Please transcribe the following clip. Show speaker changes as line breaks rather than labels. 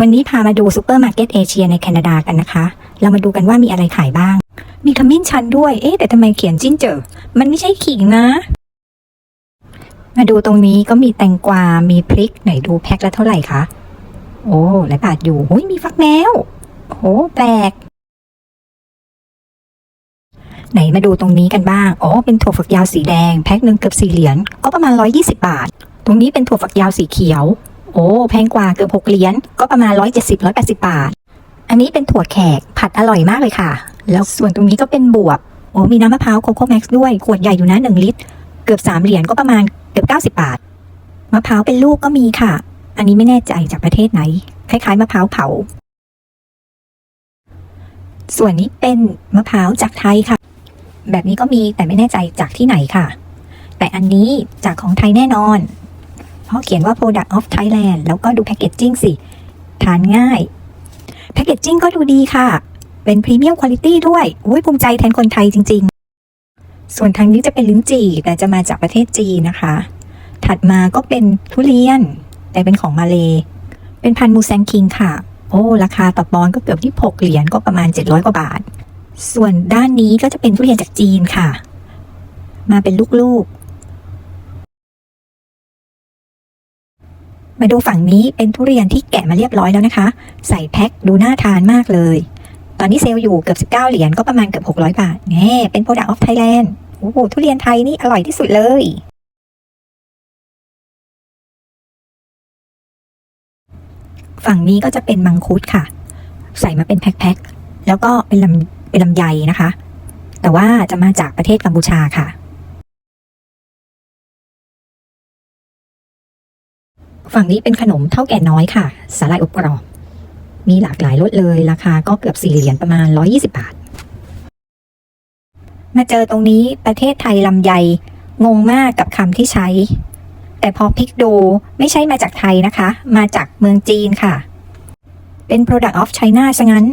วันนี้พามาดูซูเปอร์มาร์เก็ตเอเชียในแคนาดากันนะคะ เรามาดูกันว่ามีอะไรขายบ้าง มีขมิ้นชันด้วย เอ๊ะแต่ทำไมเขียนจิ้นเจอ มันไม่ใช่ขิงนะ มาดูตรงนี้ก็มีแตงกวา มีพริก ไหนดูแพ็คละเท่าไหร่คะ โอ้หลายบาทอยู่หุ้ยมีฟักแมวโอ้แปลก ไหนมาดูตรงนี้กันบ้าง อ๋อ เป็นถั่วฝักยาวสีแดง แพ็คหนึ่งเกือบสี่เหรียญ ก็ประมาณร้อยี่สิบาท ตรงนี้เป็นถั่วฝักยาวสีเขียว โอ้แพงกว่าเกือบหกเหรียญก็ประมาณร้อยเจ็ดสิบร้อยแปดสิบาท อันนี้เป็นถั่วแขกผัดอร่อยมากเลยค่ะ แล้วส่วนตรงนี้ก็เป็นบวบโอ้มีน้ำมะพร้าวโคโค่แม็กซ์ด้วยขวดใหญ่อยู่นะหนึ่งลิตร เกือบสามเหรียญก็ประมาณเกือบเก้าสิบาทมะพร้าวเป็นลูกก็มีค่ะ อันนี้ไม่แน่ใจจากประเทศไหน คล้ายๆมะพร้าวเผา ส่วนนี้เป็นมะพร้าวจากไทยค่ะ แบบนี้ก็มีแต่ไม่แน่ใจจากที่ไหนค่ะ แต่อันนี้จากของไทยแน่นอน เพราะเขียนว่า product of Thailand แล้วก็ดูแพ c เกจจิ้งสิ ทานง่ายแพ c เกจจิ้งก็ดูดีค่ะ เป็นพรีเมียมคุณ i t y ด้วยอุ้ยภูมิใจแทนคนไทยจริง ๆ ส่วนทางนี้จะเป็นลิ้นจี่แต่จะมาจากประเทศจีนนะคะ ถัดมาก็เป็นทุเรียน แต่เป็นของมาเล เป็นพันธุ์มูแซงคิงค่ะ โอ้ราคาต่อปอนก็เกือบที่6เหรียญก็ประมาณ 700 กว่าบาท ส่วนด้านนี้ก็จะเป็นทุเรียนจากจีนค่ะ มาเป็นลูกๆ มาดูฝั่งนี้เป็นทุเรียนที่แกะมาเรียบร้อยแล้วนะคะ ใส่แพ็คดูน่าทานมากเลย ตอนนี้เซลล์อยู่เกือบ 19 เหรียญก็ประมาณเกือบ 600 บาทแน่เป็น Product of Thailand โอ้โหทุเรียนไทยนี่อร่อยที่สุดเลยฝั่งนี้ก็จะเป็นมังคุดค่ะ ใส่มาเป็นแพ็คๆแล้วก็เป็นลำเป็นลำไยนะคะ แต่ว่าจะมาจากประเทศกัมพูชาค่ะ ฝั่งนี้เป็นขนมเท่าแก่น้อยค่ะ สาหร่ายอบกรอบ มีหลากหลายรสเลย ราคาก็เกือบสี่เหรียญประมาณ 120 บาท มาเจอตรงนี้ประเทศไทยลำไย งงมากกับคำที่ใช้ แต่พอพลิกดูไม่ใช่มาจากไทยนะคะ มาจากเมืองจีนค่ะ เป็น Product of China ซะงั้น